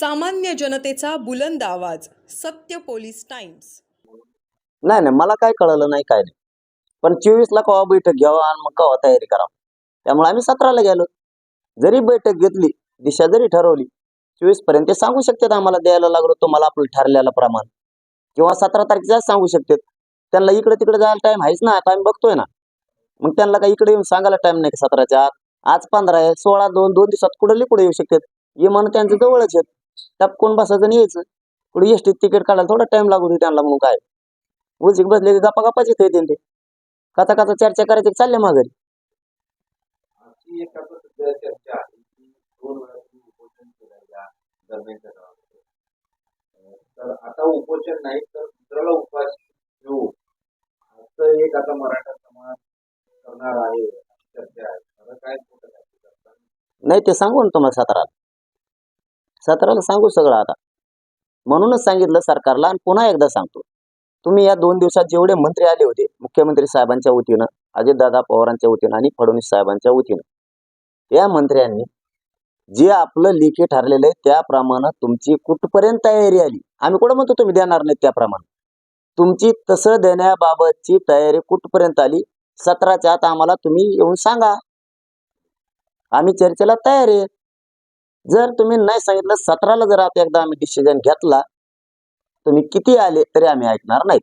सामान्य जनतेचा बुलंद आवाज सत्य पोलीस टाइम्स. नाही नाही मला काय कळलं नाही काय नाही. पण चोवीस ला कवा बैठक घ्यावा आणि मग कवा तयारी करावा? त्यामुळे आम्ही सतराला गेलो. जरी बैठक घेतली दिशा जरी ठरवली चोवीसपर्यंत ते सांगू शकतात आम्हाला द्यायला लागलो तुम्हाला आपलं ठरलेलं प्रमाण. किंवा सतरा तारखेचा सांगू शकतात. त्यांना इकडे तिकडे जायला टाइम आहेच ना आता आम्ही बघतोय ना. मग त्यांना काही इकडे येऊन सांगायला टाइम नाही का सतराच्या आत? आज पंधरा आहे सोळा दोन दोन दिवसात कुठे कुठे येऊ शकतात? विमान त्यांचं जवळच आहेत. त्यात कोण बसायचं आणि यायचं. कुठे एसटीत तिकीट काढायला थोडा टाइम लागू दे त्यांना म्हणून काय. उलचिक बसले की गप्पा गप्पाच येते ते. कथा कथा चर्चा करायची चालले माघारी. तर आता उपोषण नाही तर दुसऱ्याला उपवास घेऊ. असं एक आता मराठा समाज करणार आहे अशी चर्चा आहे. खरं काय खोटं काय ते? नाही ते सांगू ना तुम्हाला सतराला सतराला सांगू सगळं आता. म्हणूनच सांगितलं सरकारला आणि पुन्हा एकदा सांगतो. तुम्ही या दोन दिवसात जेवढे मंत्री आले होते मुख्यमंत्री साहेबांच्या वतीनं अजितदादा पवारांच्या वतीनं आणि फडणवीस साहेबांच्या वतीनं या मंत्र्यांनी जे आपलं लेखी ठरलेलं आहे त्याप्रमाणे तुमची कुठपर्यंत तयारी आली? आम्ही कुठं म्हणतो तुम्ही देणार नाही त्याप्रमाणे? तुमची तसं देण्याबाबतची तयारी कुठपर्यंत आली? सतराच्या आत आम्हाला तुम्ही येऊन सांगा. आम्ही चर्चेला तयार आहे. जर तुम्ही नाही सांगितलं सतराला जर आता एकदा आम्ही डिसिजन घेतला तुम्ही किती आले तरी आम्ही ऐकणार नाही